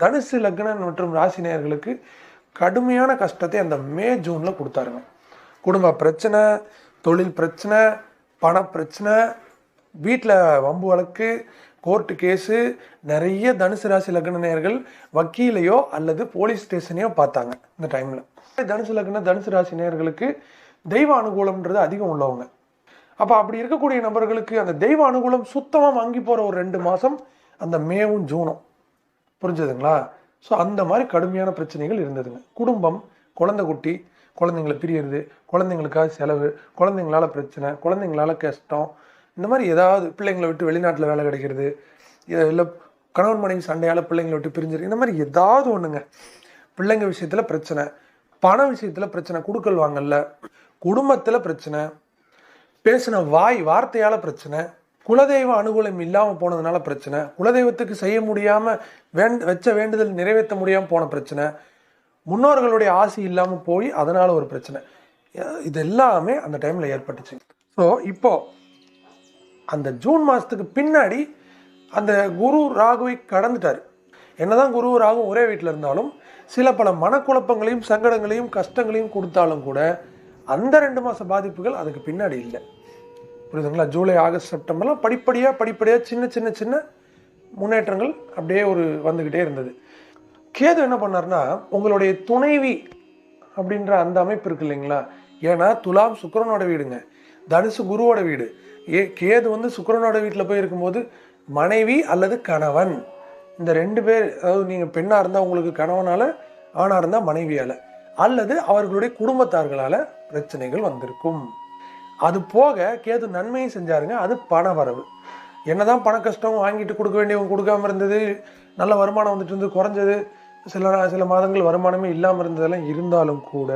தனுசு லக்னம் மற்றும் ராசி நேயர்களுக்கு கடுமையான கஷ்டத்தை அந்த மே ஜூனில் கொடுத்தாருங்க. குடும்ப பிரச்சனை தொழில் பிரச்சனை பண பிரச்சனை வீட்டில் வம்பு வழக்கு கோர்ட்டு கேஸு நிறைய தனுசு ராசி லக்ன நேயர்கள் வக்கீலையோ அல்லது போலீஸ் ஸ்டேஷனையோ பார்த்தாங்க இந்த டைமில் தனுசு லக்ன தனுசு ராசி நேயர்களுக்கு தெய்வ அனுகூலம்ன்றது அதிகம் உள்ளவங்க. அப்போ அப்படி இருக்கக்கூடிய நபர்களுக்கு அந்த தெய்வ அனுகூலம் சுத்தமாக வாங்கி போகிற ஒரு ரெண்டு மாதம் அந்த மேவும் ஜூனும். புரிஞ்சுதுங்களா? ஸோ அந்த மாதிரி கடுமையான பிரச்சனைகள் இருந்ததுங்க. குடும்பம் குழந்தை குட்டி குழந்தைங்கள பிரியறது குழந்தைங்களுக்காக செலவு குழந்தைங்களால பிரச்சனை குழந்தைங்களால கஷ்டம். இந்த மாதிரி ஏதாவது பிள்ளைங்களை விட்டு வெளிநாட்டில் வேலை கிடைக்கிறது இல்லை கணவன் மனைவி சண்டையால் பிள்ளைங்களை விட்டு பிரிஞ்சிருக்கு இந்த மாதிரி ஏதாவது ஒன்றுங்க பிள்ளைங்க விஷயத்தில் பிரச்சனை பண விஷயத்தில் பிரச்சனை கொடுக்கல் வாங்கல்ல குடும்பத்தில் பிரச்சனை பேசின வாய் வார்த்தையால் பிரச்சனை குலதெய்வ அனுகூலம் இல்லாமல் போனதுனால பிரச்சனை. குலதெய்வத்துக்கு செய்ய முடியாமல் வேண்ட வச்ச வேண்டுதல் நிறைவேற்ற முடியாமல் போன பிரச்சனை. முன்னோர்களுடைய ஆசி இல்லாமல் போய் அதனால் ஒரு பிரச்சனை. இது எல்லாமே அந்த டைமில் ஏற்பட்டுச்சு. ஸோ இப்போ அந்த ஜூன் மாதத்துக்கு பின்னாடி அந்த குரு ராகுவை கடந்துட்டார். என்னதான் குரு ராகு ஒரே வீட்டில் இருந்தாலும் சில பல மனக்குழப்பங்களையும் சங்கடங்களையும் கஷ்டங்களையும் கொடுத்தாலும் கூட அந்த ரெண்டு மாத பாதிப்புகள் அதுக்கு பின்னாடி இல்லை. புரியுதுங்களா? ஜூலை ஆகஸ்ட் செப்டம்பர்லாம் படிப்படியாக படிப்படியாக சின்ன சின்ன சின்ன முன்னேற்றங்கள் அப்படியே ஒரு வந்துக்கிட்டே இருந்தது. கேது என்ன பண்ணார்னா உங்களுடைய துணைவி அப்படின்ற அந்த அமைப்பு இருக்கு இல்லைங்களா? ஏன்னா துலாம் சுக்கரனோட வீடுங்க. தனுசு குருவோட வீடு. ஏ கேது வந்து சுக்கரனோட வீட்டில் போய் இருக்கும்போது மனைவி அல்லது கணவன். இந்த ரெண்டு பேர் அதாவது நீங்கள் பெண்ணாக இருந்தால் உங்களுக்கு கணவனால் ஆணாக இருந்தால் மனைவியால். அல்லது அவர்களுடைய குடும்பத்தார்களால் பிரச்சனைகள் வந்திருக்கும். அது போக கேது நன்மையும் செஞ்சாருங்க. அது பண வரவு. என்னதான் பண கஷ்டம் வாங்கிட்டு கொடுக்க வேண்டியவங்க கொடுக்காம இருந்தது நல்ல வருமானம் வந்துட்டு இருந்து குறைஞ்சது சில சில மாதங்கள் வருமானமே இல்லாமல் இருந்ததெல்லாம் இருந்தாலும் கூட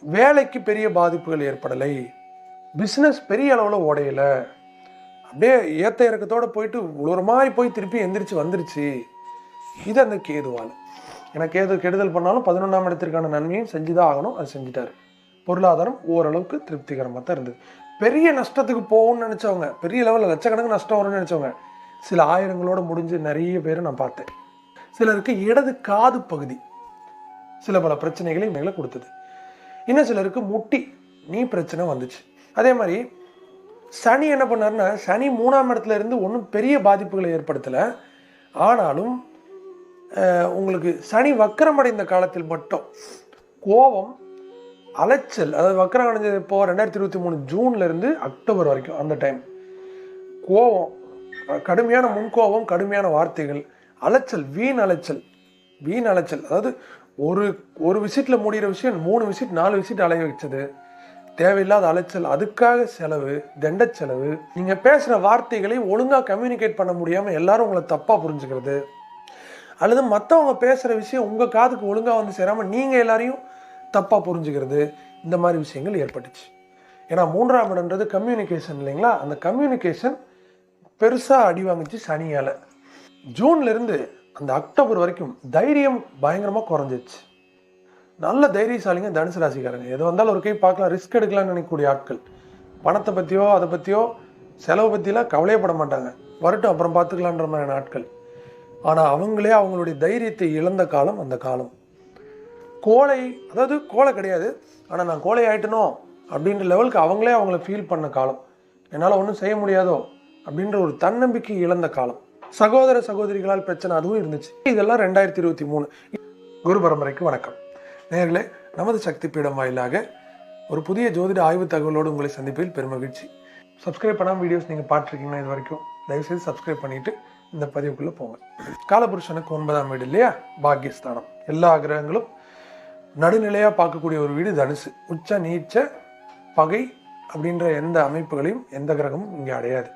வேலைக்கு பெரிய பாதிப்புகள் ஏற்படலை. பிஸ்னஸ் பெரிய அளவில் உடையலை அப்படியே ஏத்த இறக்கத்தோடு போயிட்டு ஒரு மாதிரி போய் திருப்பி எந்திரிச்சு வந்துருச்சு. இது அந்த கேதுவால். ஏன்னா கேது கெடுதல் பண்ணாலும் பதினொன்றாம் இடத்திற்கான நன்மையும் செஞ்சுதான் ஆகணும். அது செஞ்சுட்டாரு. பொருளாதாரம் ஓரளவுக்கு திருப்திகரமாக தான் இருந்தது. பெரிய நஷ்டத்துக்கு போகணும்னு நினச்சவங்க பெரிய லெவலில் லட்சக்கணக்கு நஷ்டம் வரும்னு நினச்சவங்க சில ஆயிரங்களோட முடிஞ்சு நிறைய பேரை நான் பார்த்தேன். சிலருக்கு இடது காது பகுதி சில பல பிரச்சனைகளை மேலே கொடுத்தது. இன்னும் சிலருக்கு முட்டி நீ பிரச்சனை வந்துச்சு. அதே மாதிரி சனி என்ன பண்ணாருன்னா சனி மூணாம் இடத்துல இருந்து ஒன்றும் பெரிய பாதிப்புகளை ஏற்படுத்தலை. ஆனாலும் உங்களுக்கு சனி வக்கரமடைந்த காலத்தில் மட்டும் கோபம் அலைச்சல் அதாவது வக்கரம் அடைஞ்சது இப்போ ரெண்டாயிரத்தி இருபத்தி மூணு ஜூன்லேருந்து அக்டோபர் வரைக்கும் அந்த டைம் கோபம் கடுமையான முன்கோபம் கடுமையான வார்த்தைகள் அலைச்சல் வீண் அலைச்சல் வீண் அலைச்சல். அதாவது ஒரு ஒரு விசிட்டில் முடிகிற விஷயம் மூணு விசிட் நாலு விசிட் அலைய வச்சது. தேவையில்லாத அலைச்சல் அதுக்காக செலவு தண்ட செலவு. நீங்கள் பேசுகிற வார்த்தைகளை ஒழுங்காக கம்யூனிகேட் பண்ண முடியாமல் எல்லாரும் உங்களை தப்பாக புரிஞ்சுக்கிறது. அல்லது மற்றவங்க பேசுகிற விஷயம் உங்கள் காதுக்கு ஒழுங்காக வந்து சேராமல் நீங்கள் எல்லாரையும் தப்பாக புரிஞ்சுக்கிறது இந்த மாதிரி விஷயங்கள் ஏற்பட்டுச்சு. ஏன்னா மூன்றாம் இடம்ன்றது கம்யூனிகேஷன் இல்லைங்களா? அந்த கம்யூனிகேஷன் பெருசாக அடி வாங்கிச்சு சனியால். ஜூன்லேருந்து அந்த அக்டோபர் வரைக்கும் தைரியம் பயங்கரமாக குறைஞ்சிச்சு நல்ல தைரியசாலிங்க தனுசு ராசிக்காரங்க. எது வந்தாலும் ஒரு கை பார்க்கலாம் ரிஸ்க் எடுக்கலாம்னு நினைக்கக்கூடிய ஆட்கள். பணத்தை பற்றியோ அதை பற்றியோ செலவை பற்றிலாம் கவலையப்பட மாட்டாங்க. வரட்டும் அப்புறம் பார்த்துக்கலான்ற மாதிரியான ஆட்கள். ஆனால் அவங்களே அவங்களுடைய தைரியத்தை இழந்த காலம் அந்த காலம். கோழை அதாவது கோழை கிடையாது. ஆனால் நான் கோழை ஆகிட்டனோ அப்படின்ற லெவலுக்கு அவங்களே அவங்கள ஃபீல் பண்ண காலம். என்னால் ஒன்றும் செய்ய முடியாதோ அப்படின்ற ஒரு தன்னம்பிக்கை இழந்த காலம். சகோதர சகோதரிகளால் பிரச்சனை அதுவும் இருந்துச்சு. இதெல்லாம் ரெண்டாயிரத்தி இருபத்தி மூணு. குரு பரம்பரைக்கு வணக்கம். நேர்களே நமது சக்தி பீடம் வாயிலாக ஒரு புதிய ஜோதிட ஆய்வு தகவலோடு உங்களை சந்திப்பில் பெருமகிழ்ச்சி சப்ஸ்கிரைப் பண்ணாமல் வீடியோஸ் நீங்கள் பார்த்துருக்கீங்கன்னா இது வரைக்கும்? தயவுசெய்து சப்ஸ்கிரைப் பண்ணிட்டு இந்த பதிவுக்குள்ளே போங்க. காலபுருஷனுக்கு ஒன்பதாம் வீடு இல்லையா? பாக்கியஸ்தானம். எல்லா கிரகங்களும் நடுநிலையாக பார்க்கக்கூடிய ஒரு வீடு தனுசு. உச்ச நீச்ச பகை அப்படின்ற எந்த அமைப்புகளையும் எந்த கிரகமும் இங்கே அடையாது.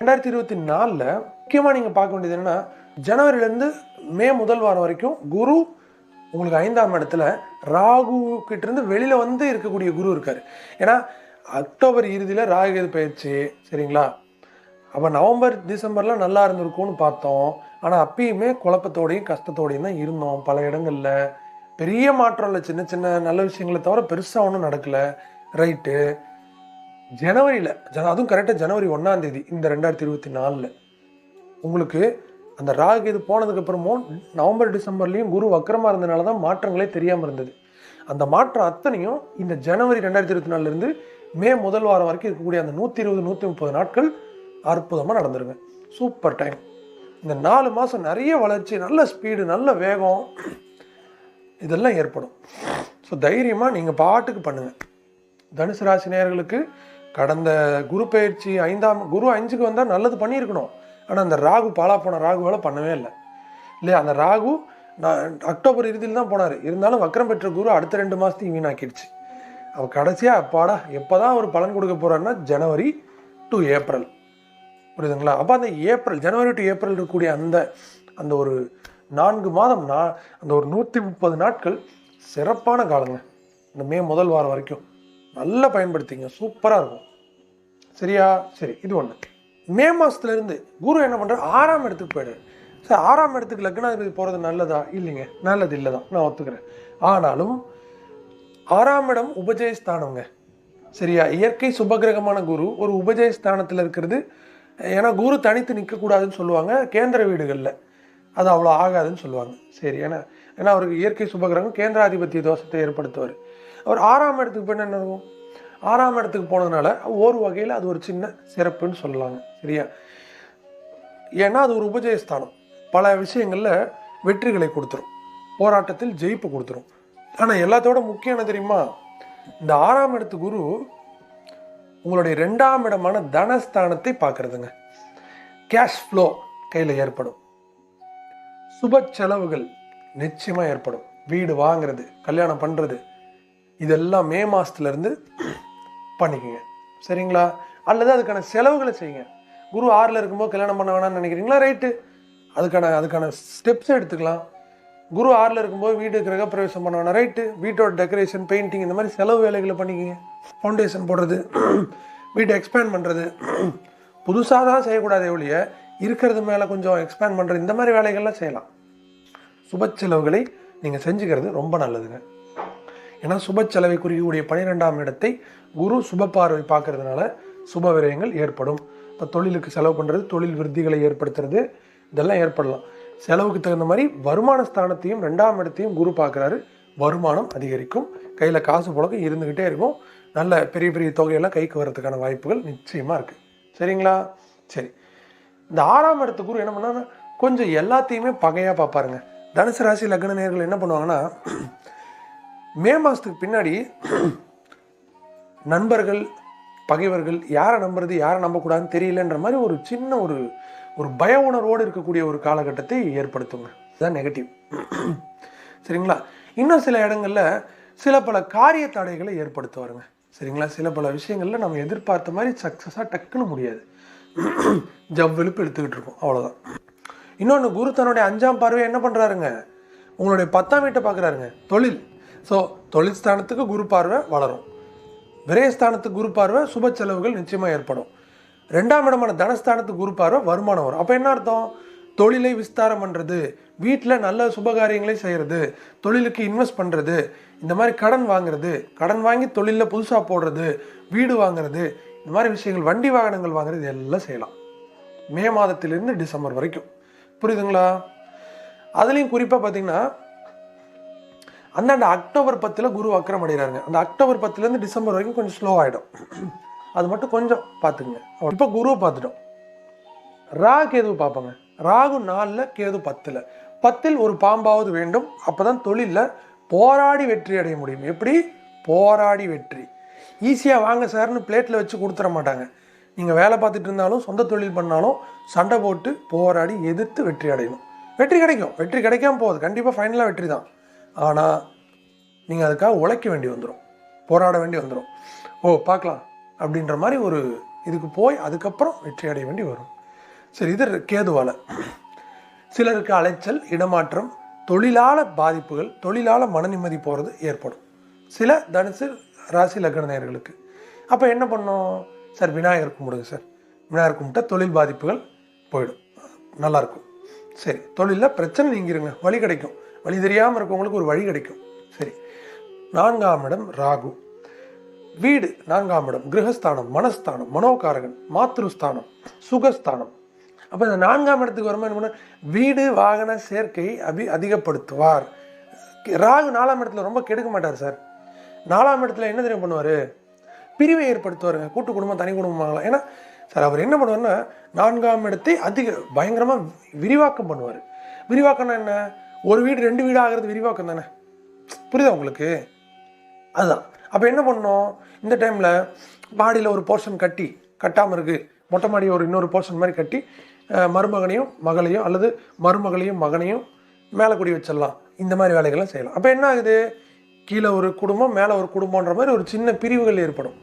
ரெண்டாயிரத்தி இருபத்தி நாலில் முக்கியமாக நீங்கள் பார்க்க வேண்டியது என்னென்னா ஜனவரிலேருந்து மே முதல் வாரம் வரைக்கும் குரு உங்களுக்கு ஐந்தாம் இடத்துல ராகு கிட்டேருந்து வெளியில் வந்து இருக்கக்கூடிய குரு இருக்கார். ஏன்னா அக்டோபர் இறுதியில் ராகுகேது பயிற்சி சரிங்களா? அப்போ நவம்பர் டிசம்பர்லாம் நல்லா இருந்திருக்கும்னு பார்த்தோம். ஆனால் அப்பயுமே குழப்பத்தோடையும் கஷ்டத்தோடையும் தான் இருந்தோம் பல இடங்களில். பெரிய மாற்றம் இல்லை. சின்ன சின்ன நல்ல விஷயங்களை தவிர பெருசாக ஒன்றும் நடக்கலை. ரைட்டு ஜனவரியில் ஜன அதுவும் கரெக்டாக ஜனவரி ஒன்றாம் தேதி இந்த ரெண்டாயிரத்தி இருபத்தி நாலில். உங்களுக்கு அந்த ராகு இது போனதுக்கப்புறமும் நவம்பர் டிசம்பர்லேயும் குரு வக்கரமாக இருந்தனால தான் மாற்றங்களே தெரியாமல் இருந்தது. அந்த மாற்றம் அத்தனையும் இந்த ஜனவரி ரெண்டாயிரத்தி இருபத்தி நாலுலேருந்து மே முதல் வாரம் வரைக்கும் இருக்கக்கூடிய அந்த நூற்றி இருபது நூற்றி முப்பது நாட்கள் அற்புதமாக நடந்துருங்க. சூப்பர் டைம் இந்த நாலு மாதம் நிறைய வளர்ச்சி நல்ல ஸ்பீடு நல்ல வேகம். இதெல்லாம் ஏற்படும். ஸோ தைரியமாக நீங்கள் பாட்டுக்கு பண்ணுங்கள் தனுசு ராசி நேர்களுக்கு கடந்த குரு பயிற்சி ஐந்தாம் குரு அஞ்சுக்கு வந்தால் நல்லது பண்ணியிருக்கணும். ஆனால் அந்த ராகு பாலா போன ராகுவால் பண்ணவே இல்லை. இல்லையா? அந்த ராகு நான் அக்டோபர் இறுதியில் தான் போனார். இருந்தாலும் வக்கரம் பெற்ற குரு அடுத்த ரெண்டு மாதத்தையும் வீணாக்கிடுச்சு. அவள் கடைசியாக அப்பாடா எப்போ தான் அவர் பலன் கொடுக்க போகிறாருன்னா ஜனவரி டு ஏப்ரல். புரியுதுங்களா? அப்போ அந்த ஏப்ரல் ஜனவரி டு ஏப்ரல் இருக்கக்கூடிய அந்த அந்த ஒரு நான்கு மாதம் நான் அந்த ஒரு நூற்றி முப்பது நாட்கள் சிறப்பான காலங்க. இந்த மே முதல் வாரம் வரைக்கும். நல்லா பயன்படுத்திங்க சூப்பராக இருக்கும். சரியா? சரி இது ஒன்று மே மாதத்துலேருந்து குரு என்ன பண்ணுறாரு ஆறாம் இடத்துக்கு போயிடுறாரு. சார் ஆறாம் இடத்துக்கு லக்னாதிபதி போகிறது நல்லதா? இல்லைங்க. நல்லது இல்லை தான். நான் ஒத்துக்கிறேன். ஆனாலும் ஆறாம் இடம் உபஜயஸ்தானங்க சரியா? இயற்கை சுபகிரகமான குரு ஒரு உபஜயஸ்தானத்தில் இருக்கிறது. ஏன்னா குரு தனித்து நிற்கக்கூடாதுன்னு சொல்லுவாங்க. கேந்திர வீடுகளில். அது அவ்வளோ ஆகாதுன்னு சொல்லுவாங்க. சரி ஏன்னா ஏன்னா அவருக்கு இயற்கை சுபகிரகம் கேந்திராதிபத்திய தோஷத்தை ஏற்படுத்துவார். அவர் ஆறாம் இடத்துக்கு போய் என்ன இருக்கும் ஆறாம் இடத்துக்கு போனதுனால ஒரு வகையில் அது ஒரு சின்ன சிறப்புன்னு சொல்லலாங்க. சரியா? ஏன்னா அது ஒரு உபஜயஸ்தானம். பல விஷயங்களில் வெற்றிகளை கொடுத்துரும். போராட்டத்தில் ஜெயிப்பு கொடுத்துரும். ஆனால் எல்லாத்தோட முக்கியம் என்ன தெரியுமா? இந்த ஆறாம் இடத்து குரு உங்களுடைய ரெண்டாம் இடமான தனஸ்தானத்தை பார்க்குறதுங்க. கேஷ் ஃப்ளோ கையில் ஏற்படும். சுப செலவுகள் நிச்சயமாக ஏற்படும். வீடு வாங்குறது கல்யாணம் பண்ணுறது இதெல்லாம் மே மாதத்துலேருந்து பண்ணிக்கோங்க. சரிங்களா? அல்லது அதுக்கான செலவுகளை செய்யுங்க. குரு ஆறில் இருக்கும்போது கல்யாணம் பண்ண வேணாம்னு நினைக்கிறீங்களா? ரைட்டு அதுக்கான அதுக்கான ஸ்டெப்ஸ் எடுத்துக்கலாம். குரு ஆறில் இருக்கும்போது வீடு கிரகப்பிரவேசம் பண்ண வேணாம். ரைட்டு வீட்டோட டெக்கரேஷன் பெயிண்டிங் இந்த மாதிரி செலவு வேலைகளை பண்ணிக்கோங்க. ஃபவுண்டேஷன் போடுறது வீட்டை எக்ஸ்பேண்ட் பண்ணுறது புதுசாக தான் செய்யக்கூடாதே ஒழிய இருக்கிறது மேலே கொஞ்சம் எக்ஸ்பேண்ட் பண்ணுறது இந்த மாதிரி வேலைகள்லாம் செய்யலாம். சுப செலவுகளை நீங்கள் செஞ்சுக்கிறது ரொம்ப நல்லதுங்க. ஏன்னா சுப செலவை குறிக்கக்கூடிய பனிரெண்டாம் இடத்தை குரு சுப பார்வை பார்க்கறதுனால சுப விரயங்கள் ஏற்படும். இப்போ தொழிலுக்கு செலவு பண்ணுறது தொழில் விருத்திகளை ஏற்படுத்துறது இதெல்லாம் ஏற்படலாம். செலவுக்கு தகுந்த மாதிரி வருமான ஸ்தானத்தையும் ரெண்டாம் இடத்தையும் குரு பார்க்குறாரு. வருமானம் அதிகரிக்கும். கையில் காசு புழக்கம் இருந்துக்கிட்டே இருக்கும். நல்ல பெரிய பெரிய தொகையெல்லாம் கைக்கு வர்றதுக்கான வாய்ப்புகள் நிச்சயமாக இருக்குது சரிங்களா? சரி. இந்த ஆறாம் இடத்து குரு என்ன பண்ணால் கொஞ்சம் எல்லாத்தையுமே பகையாக பார்ப்பாருங்க. தனுசு ராசி லக்ன நேர்கள் என்ன பண்ணுவாங்கன்னா மே மாதத்துக்கு பின்னாடி நண்பர்கள் பகைவர்கள் யாரை நம்புறது யாரை நம்பக்கூடாதுன்னு தெரியலன்ற மாதிரி ஒரு சின்ன ஒரு ஒரு பய உணர்வோடு இருக்கக்கூடிய ஒரு காலகட்டத்தை ஏற்படுத்துங்க. இதுதான் நெகட்டிவ் சரிங்களா? இன்னும் சில இடங்களில் சில பல காரிய தடைகளை ஏற்படுத்துவாருங்க. சரிங்களா? சில பல விஷயங்களில் நம்ம எதிர்பார்த்த மாதிரி சக்ஸஸாக டக்குன்னு முடியாது. ஜவ்வெழுப்பு எடுத்துக்கிட்டு இருக்கோம். அவ்வளோதான் இன்னொன்று குரு தன்னுடைய அஞ்சாம் பார்வை என்ன பண்ணுறாருங்க உங்களுடைய பத்தாம் வீட்டை பார்க்குறாருங்க. தொழில். ஸோ தொழில் ஸ்தானத்துக்கு குரு பார்வை வளரும். விரயஸ்தானத்துக்கு குரு பார்வை சுப செலவுகள் நிச்சயமாக ஏற்படும். ரெண்டாம் இடமான தனஸ்தானத்துக்கு குரு பார்வை வருமானம் வரும். அப்போ என்ன அர்த்தம்? தொழிலை விஸ்தாரம் பண்ணுறது வீட்டில் நல்ல சுபகாரியங்களை செய்கிறது தொழிலுக்கு இன்வெஸ்ட் பண்ணுறது இந்த மாதிரி கடன் வாங்குறது கடன் வாங்கி தொழிலில் புதுசாக போடுறது வீடு வாங்குறது இந்த மாதிரி விஷயங்கள் வண்டி வாகனங்கள் வாங்குறது எல்லாம் செய்யலாம். மே மாதத்திலிருந்து டிசம்பர் வரைக்கும். புரியுதுங்களா? அதுலேயும் குறிப்பாக பார்த்தீங்கன்னா அந்தாண்ட அக்டோபர் பத்தில் குரு வக்கரம் அடைகிறாருங்க அந்த அக்டோபர் பத்துலேருந்து டிசம்பர் வரைக்கும் கொஞ்சம் ஸ்லோ ஆகிடும் அது மட்டும் கொஞ்சம் பார்த்துக்குங்க இப்போ குருவை பார்த்துட்டோம் ரா கேது பார்ப்போங்க ராகு நாலில் கேது பத்தில். பத்தில் ஒரு பாம்பாவது வேண்டும். அப்போ தான் தொழிலில் போராடி வெற்றி அடைய முடியும். எப்படி? போராடி வெற்றி. ஈஸியாக வாங்க சார்னு பிளேட்டில் வச்சு கொடுத்துட மாட்டாங்க. நீங்கள் வேலை பார்த்துட்டு இருந்தாலும் சொந்த தொழில் பண்ணாலும் சண்டை போட்டு போராடி எதிர்த்து வெற்றி அடையணும். வெற்றி கிடைக்கும். வெற்றி கிடைக்காம போகுது. கண்டிப்பாக ஃபைனலாக வெற்றி தான். ஆனால் நீங்கள் அதுக்காக உழைக்க வேண்டி வந்துடும் போராட வேண்டி வந்துடும் ஓ பார்க்கலாம். அப்படின்ற மாதிரி ஒரு இதுக்கு போய் அதுக்கப்புறம் வெற்றி அடைய வேண்டி வரும். சரி இது கேதுவால. சிலருக்கு அலைச்சல் இடமாற்றம் தொழிலால பாதிப்புகள் தொழிலால மன நிம்மதி போகிறது ஏற்படும். சில தனுசு ராசி லக்ன நேர்களுக்கு அப்போ என்ன பண்ணோம் சார் விநாயகர் கும்பிடுங்க சார். விநாயகர் கும்பிட்டா தொழில் பாதிப்புகள் போயிடும். நல்லாயிருக்கும் சரி தொழிலில் பிரச்சனை நீங்கிருங்க. வழி கிடைக்கும். வழி தெரியாமல் இருக்கவங்களுக்கு ஒரு வழி கிடைக்கும். சரி நான்காம் இடம் ராகு. வீடு நான்காம் இடம் கிரகஸ்தானம் மனஸ்தானம் மனோகாரகன் மாத்ருஸ்தானம் சுகஸ்தானம். அப்போ இந்த நான்காம் இடத்துக்கு வரும்போது என்ன பண்ண வீடு வாகன சேர்க்கை அபி அதிகப்படுத்துவார். ராகு நாலாம் இடத்துல ரொம்ப கெடுக்க மாட்டார் சார். நாலாம் இடத்துல என்ன தெரியும் பண்ணுவார்? பிரிவை ஏற்படுத்துவாருங்க. கூட்டு குடும்பம் தனி குடும்பமாகலாம் ஏன்னா சார் அவர் என்ன பண்ணுவார்னா நான்காம் இடத்தை அதிக பயங்கரமாக விரிவாக்கம் பண்ணுவார். விரிவாக்கம்னா என்ன? ஒரு வீடு ரெண்டு வீடு ஆகிறது விரிவாக்கம் தானே? புரியுதா உங்களுக்கு? அதுதான். அப்போ என்ன பண்ணோம் இந்த டைமில் மாடியில் ஒரு போர்ஷன் கட்டி கட்டாமல் இருக்குது மொட்டை மாடி ஒரு இன்னொரு போர்ஷன் மாதிரி கட்டி மருமகனையும் மகளையும் அல்லது மருமகளையும் மகனையும் மேலே குடி வச்சிடலாம். இந்த மாதிரி வேலைகள்லாம் செய்யலாம். அப்போ என்ன ஆகுது? கீழே ஒரு குடும்பம் மேலே ஒரு குடும்பன்ற மாதிரி ஒரு சின்ன பிரிவுகள் ஏற்படும்.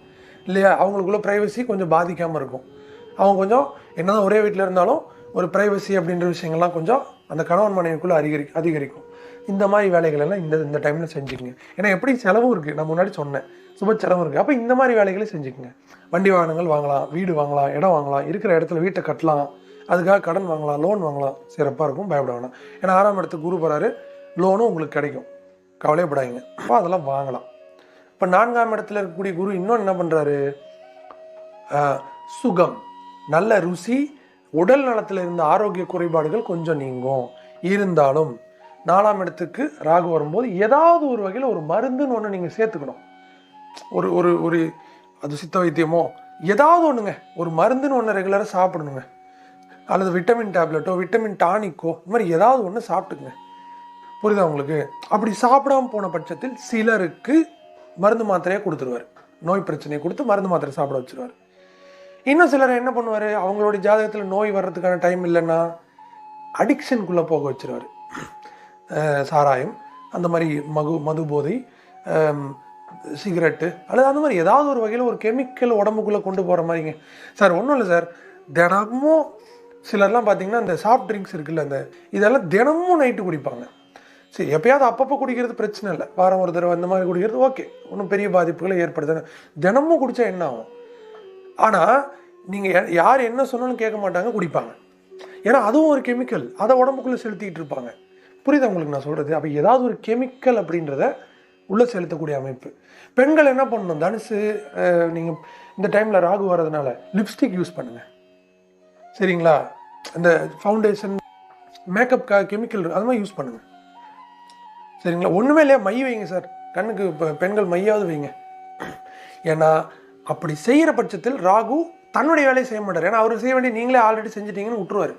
இல்லையா? அவங்களுக்குள்ள ப்ரைவசி கொஞ்சம் பாதிக்காமல் இருக்கும். அவங்க கொஞ்சம் என்னதான் ஒரே வீட்டில் இருந்தாலும் ஒரு ப்ரைவசி அப்படின்ற விஷயங்கள்லாம் கொஞ்சம் அந்த கணவன் மனைவிக்குள்ளே அதிகரி அதிகரிக்கும். இந்த மாதிரி வேலைகள் எல்லாம் இந்த இந்த டைமில் செஞ்சுக்கங்க. ஏன்னா எப்படி செலவும் இருக்குது நான் முன்னாடி சொன்னேன். சுப செலவும் இருக்குது அப்போ இந்த மாதிரி வேலைகளை செஞ்சுக்கங்க. வண்டி வாகனங்கள் வாங்கலாம் வீடு வாங்கலாம் இடம் வாங்கலாம் இருக்கிற இடத்துல வீட்டை கட்டலாம். அதுக்காக கடன் வாங்கலாம் லோன் வாங்கலாம். சிறப்பாக இருக்கும். பயப்பட வேணாம். ஏன்னா ஆறாம் இடத்துக்கு குரு போகிறாரு லோனும் உங்களுக்கு கிடைக்கும். கவலையப்படாதீங்க. அப்போ அதெல்லாம் வாங்கலாம். இப்போ நான்காம் இடத்துல இருக்கக்கூடிய குரு இன்னும் என்ன பண்ணுறாரு சுகம். நல்ல ருசி உடல் நலத்தில் இருந்த ஆரோக்கிய குறைபாடுகள் கொஞ்சம் நீங்கும். இருந்தாலும் நாலாம் இடத்துக்கு ராகு வரும்போது ஏதாவது ஒரு வகையில் ஒரு மருந்துன்னு ஒன்று நீங்கள் சேர்த்துக்கணும். ஒரு ஒரு ஒரு அது சித்த வைத்தியமோ ஏதாவது ஒன்றுங்க ஒரு மருந்துன்னு ஒன்று ரெகுலராக சாப்பிடணுங்க. அல்லது விட்டமின் டேப்லெட்டோ விட்டமின் டானிக்கோ இந்த மாதிரி ஏதாவது ஒன்று சாப்பிட்டுக்குங்க. புரியுதா உங்களுக்கு? அப்படி சாப்பிடாம போன பட்சத்தில் சிலருக்கு மருந்து மாத்திரையை கொடுத்துருவார். நோய் பிரச்சனையை கொடுத்து மருந்து மாத்திரை சாப்பிட வச்சிருவார். இன்னும் சிலர் என்ன பண்ணுவார்? அவங்களுடைய ஜாதகத்தில் நோய் வர்றதுக்கான டைம் இல்லைன்னா அடிக்ஷனுக்குள்ளே போக வச்சிருவார். சாராயம் அந்த மாதிரி மகு மது போதை சிகரெட்டு அல்லது அந்த மாதிரி ஏதாவது ஒரு வகையில் ஒரு கெமிக்கல் உடம்புக்குள்ளே கொண்டு போகிற மாதிரிங்க. சார் ஒன்றும் இல்லை சார். தினமும் சிலர்லாம் பார்த்தீங்கன்னா இந்த சாஃப்ட் ட்ரிங்க்ஸ் இருக்குல்ல அந்த இதெல்லாம் தினமும் நைட்டு குடிப்பாங்க. சரி எப்பயாவது அப்பப்போ குடிக்கிறது பிரச்சனை இல்லை. வாரம் ஒரு தடவை அந்த மாதிரி குடிக்கிறது ஓகே. ஒன்றும் பெரிய பாதிப்புகளை ஏற்படுத்துது தினமும் குடித்தா என்ன ஆகும்? ஆனால் நீங்கள் யார் என்ன சொன்னாலும் கேட்க மாட்டாங்க குடிப்பாங்க. ஏன்னா அதுவும் ஒரு கெமிக்கல் அதை உடம்புக்குள்ளே செலுத்திக்கிட்டு இருப்பாங்க. புரியுதா உங்களுக்கு நான் சொல்கிறது அப்போ ஏதாவது ஒரு கெமிக்கல் அப்படின்றத உள்ளே செலுத்தக்கூடிய அமைப்பு. பெண்கள் என்ன பண்ணணும்? தனுசு நீங்கள் இந்த டைமில் ராகு வர்றதுனால லிப்ஸ்டிக் யூஸ் பண்ணுங்கள் சரிங்களா? இந்த ஃபவுண்டேஷன் மேக்கப் கெமிக்கல் அது மாதிரி யூஸ் பண்ணுங்கள் சரிங்களா? ஒன்றுமே இல்லையா? மை வைங்க சார். கண்ணுக்கு இப்போ பெண்கள் மையாவது வைங்க. ஏன்னா அப்படி செய்கிற பட்சத்தில் ராகு தன்னுடைய வேலையை செய்ய மாட்டார். ஏன்னா அவர் செய்ய வேண்டிய நீங்களே ஆல்ரெடி செஞ்சிட்டீங்கன்னு விட்டுருவார்.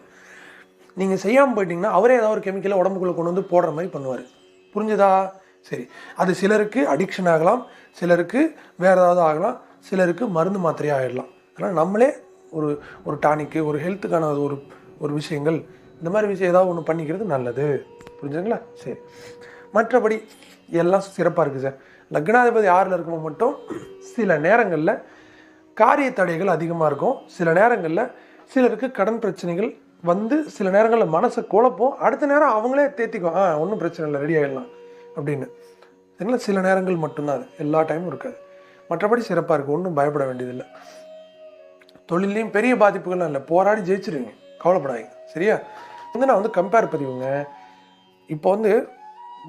நீங்கள் செய்யாமல் போயிட்டீங்கன்னா அவரே ஏதாவது ஒரு கெமிக்கலை உடம்புக்குள்ளே கொண்டு வந்து போடுற மாதிரி பண்ணுவார். புரிஞ்சுதா? சரி. அது சிலருக்கு அடிக்ஷன் ஆகலாம். சிலருக்கு வேறு ஏதாவது ஆகலாம். சிலருக்கு மருந்து மாத்திரையாக ஆகிடலாம் அதனால் நம்மளே ஒரு ஒரு டானிக்கு ஒரு ஹெல்த்துக்கான ஒரு ஒரு விஷயங்கள் இந்த மாதிரி விஷயம் ஏதாவது ஒன்று பண்ணிக்கிறது நல்லது. புரிஞ்சுங்களா சரி. மற்றபடி எல்லாம் சிறப்பாக இருக்குது சார். லக்னாதிபதி ஆறில் இருக்கும்போது மட்டும் சில நேரங்களில் காரிய தடைகள் அதிகமாக இருக்கும். சில நேரங்களில் சிலருக்கு கடன் பிரச்சனைகள் வந்து சில நேரங்களில் மனசை குழப்பம். அடுத்த நேரம் அவங்களே தேத்திக்கும் ஆ ஒன்றும் பிரச்சனை இல்லை ரெடி ஆகிடலாம் அப்படின்னு. சரிங்களா சில நேரங்கள் மட்டும்தான் அது. எல்லா டைமும் இருக்காது. மற்றபடி சிறப்பாக இருக்குது ஒன்றும் பயப்பட வேண்டியதில்லை. தொழிலையும் பெரிய பாதிப்புகள்லாம் இல்லை. போராடி ஜெயிச்சிருவீங்க. கவலைப்படாதீங்க. சரியா? வந்து நான் வந்து கம்பேர் பதிவுங்க. இப்போ வந்து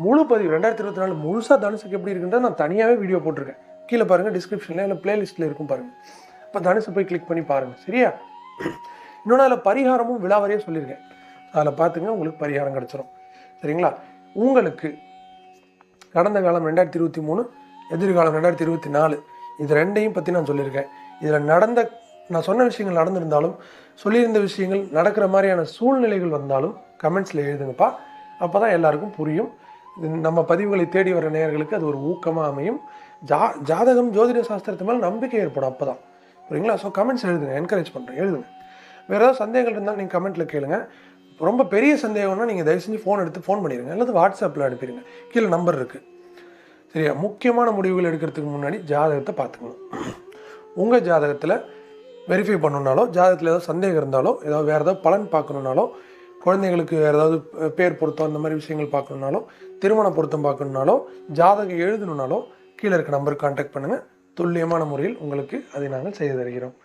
முழு பதிவு ரெண்டாயிரத்தி இருபத்தி நாலு முழுசாக தனுசுக்கு எப்படி இருக்குன்றத நான் தனியாகவே வீடியோ போட்டிருக்கேன். கீழே பாருங்கள் டிஸ்கிரிப்ஷனில் இல்லை பிளேலிஸ்ட்டில் இருக்கும் பாருங்கள் இப்போ தனுசு போய் கிளிக் பண்ணி பாருங்கள் சரியா? இன்னொன்று அதில் பரிகாரமும் விழாவறியாக சொல்லியிருக்கேன். அதில் பார்த்துங்க உங்களுக்கு பரிகாரம் கிடச்சிரும். சரிங்களா? உங்களுக்கு கடந்த காலம் ரெண்டாயிரத்தி இருபத்தி மூணு எதிர்காலம் ரெண்டாயிரத்தி இருபத்தி நாலு இது ரெண்டையும் பற்றி நான் சொல்லியிருக்கேன். இதில் நடந்த நான் சொன்ன விஷயங்கள் நடந்திருந்தாலும் சொல்லியிருந்த விஷயங்கள் நடக்கிற மாதிரியான சூழ்நிலைகள் வந்தாலும் கமெண்ட்ஸில் எழுதுங்கப்பா. அப்போ தான் எல்லாருக்கும் புரியும். நம்ம பதிவுகளை தேடி வர நேயர்களுக்கு அது ஒரு ஊக்கமாக அமையும். ஜா ஜாதகம் ஜோதிட சாஸ்திரத்து மேலே நம்பிக்கை ஏற்படும் அப்போ தான் புரியுங்களா? ஸோ கமெண்ட்ஸ் எழுதுங்க என்கரேஜ் பண்ணுறேன் எழுதுங்க. வேறு ஏதாவது சந்தேகங்கள் இருந்தால் நீங்கள் கமெண்ட்டில் கேளுங்க. ரொம்ப பெரிய சந்தேகம்னா நீங்கள் தயவு செஞ்சு ஃபோன் எடுத்து ஃபோன் பண்ணிடுங்க அல்லது வாட்ஸ்அப்பில் அனுப்பிடுங்க கீழே நம்பர் இருக்குது சரியா? முக்கியமான முடிவுகள் எடுக்கிறதுக்கு முன்னாடி ஜாதகத்தை பார்த்துக்கணும். உங்கள் ஜாதகத்தில் வெரிஃபை பண்ணணுனாலோ ஜாதகத்தில் ஏதாவது சந்தேகம் இருந்தாலோ ஏதாவது வேறு ஏதாவது பலன் பார்க்கணுன்னாலோ குழந்தைங்களுக்கு வேறு ஏதாவது பேர் பொருத்தம் அந்த மாதிரி விஷயங்கள் பார்க்கணுனாலோ திருமண பொருத்தம் பார்க்கணுனாலோ ஜாதகம் எழுதணுனாலோ கீழே இருக்க நம்பருக்கு கான்டாக்ட் பண்ணுங்கள் துல்லியமான முறையில் உங்களுக்கு அதை நாங்கள் செய்து தருகிறோம்.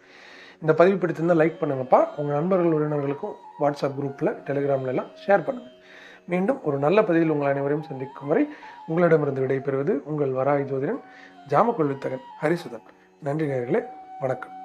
இந்த பதிவு பிடித்திருந்தால் லைக் பண்ணுங்கப்பா. உங்கள் நண்பர்கள் உறவினர்களுக்கும் வாட்ஸ்அப் குரூப்பில் டெலிகிராம்லலாம் ஷேர் பண்ணுங்கள் மீண்டும் ஒரு நல்ல பதிவில் உங்கள் அனைவரையும் சந்திக்கும் வரை உங்களிடமிருந்து விடைபெறுவது உங்கள் வராய் ஜோதிடன் ஜாமக்கொள்வித்தகன் ஹரிசுதன். நன்றி நேர்களே வணக்கம்.